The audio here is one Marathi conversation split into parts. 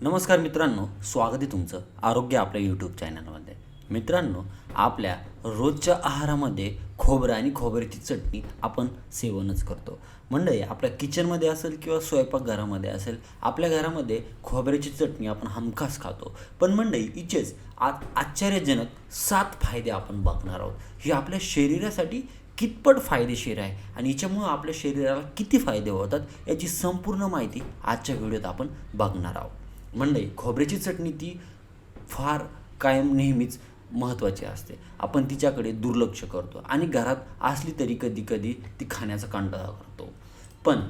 नमस्कार मित्रांनो स्वागत आहे तुमचं आरोग्य आपल्या यूट्यूब चॅनलमध्ये मित्रांनो आपल्या रोजच्या आहारामध्ये खोबरं आणि खोबऱ्याची चटणी आपण सेवनच करतो. मंडळी आपल्या किचनमध्ये असेल किंवा स्वयंपाकघरामध्ये असेल आपल्या घरामध्ये खोबऱ्याची चटणी आपण हमखास खातो. पण मंडळी इचेच आज आश्चर्यजनक सात फायदे आपण बघणार आहोत. ही आपल्या शरीरासाठी कितपत फायदेशीर आहे आणि याच्यामुळं आपल्या शरीराला किती फायदे होतात याची संपूर्ण माहिती आजच्या व्हिडिओत आपण बघणार आहोत. मंडळी खोबऱ्याची चटणी ती फार कायम नेहमीच महत्त्वाची असते. आपण तिच्याकडे दुर्लक्ष करतो आणि घरात असली तरी कधी कधी ती खाण्याचा कंटाळा करतो. पण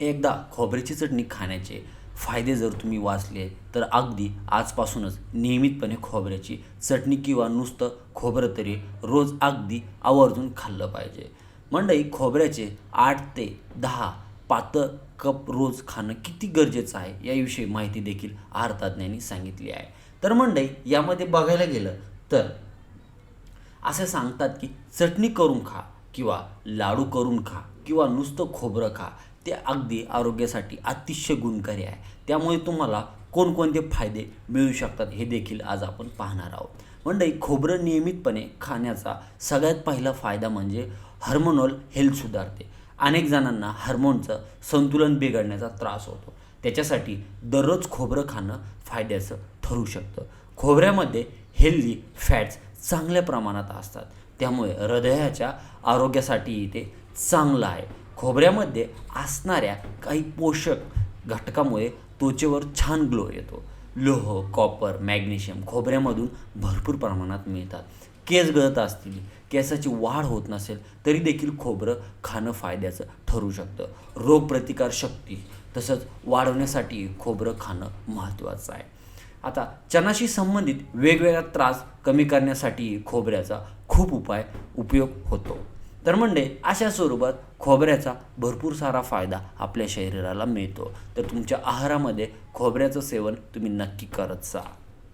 एकदा खोबऱ्याची चटणी खाण्याचे फायदे जर तुम्ही वाचले तर अगदी आजपासूनच नियमितपणे खोबऱ्याची चटणी किंवा नुसतं खोबरं तरी रोज अगदी आवर्जून खाल्लं पाहिजे. मंडई खोबऱ्याचे आठ ते दहा पातळ कप रोज खाणं किती गरजेचं आहे याविषयी माहिती देखील आहारतज्ञांनी सांगितली आहे. तर मंडई यामध्ये बघायला गेलं तर असे सांगतात की चटणी करून खा किंवा लाडू करून खा किंवा नुसतं खोबरं खा ते अगदी आरोग्यासाठी अतिशय गुणकारी आहे. त्यामुळे तुम्हाला कोणकोणते फायदे मिळू शकतात हे देखील आज आपण पाहणार आहोत. मंडई खोबरं नियमितपणे खाण्याचा सगळ्यात पहिला फायदा म्हणजे हार्मोनल हेल्थ सुधारते. अनेक जणांना हार्मोनचं संतुलन बिघडण्याचा त्रास होतो. त्याच्यासाठी दररोज खोबरं खाणं फायद्याचं ठरू शकतं. खोबऱ्यामध्ये हेल्दी फॅट्स चांगल्या प्रमाणात असतात. त्यामुळे हृदयाच्या आरोग्यासाठी ते चांगलं आहे. खोबऱ्यामध्ये असणाऱ्या काही पोषक घटकामुळे त्वचेवर छान ग्लो येतो. लोह कॉपर मॅग्नेशियम खोबऱ्यामधून भरपूर प्रमाणात मिळतात. केस गळत असतील केसाची वाढ होत नसेल तरी देखील खोबरं खाणं फायद्याचं ठरू शकतं. रोगप्रतिकार शक्ती तसंच वाढवण्यासाठी खोबरं खाणं महत्त्वाचं आहे. आता चनाशी संबंधित वेगवेगळा त्रास कमी करण्यासाठी खोबऱ्याचा खूप उपाय उपयोग होतो. तर म्हणजे अशा स्वरूपात खोबऱ्याचा भरपूर सारा फायदा आपल्या शरीराला मिळतो. तर तुमच्या आहारामध्ये खोबऱ्याचं सेवन तुम्ही नक्की करत जा.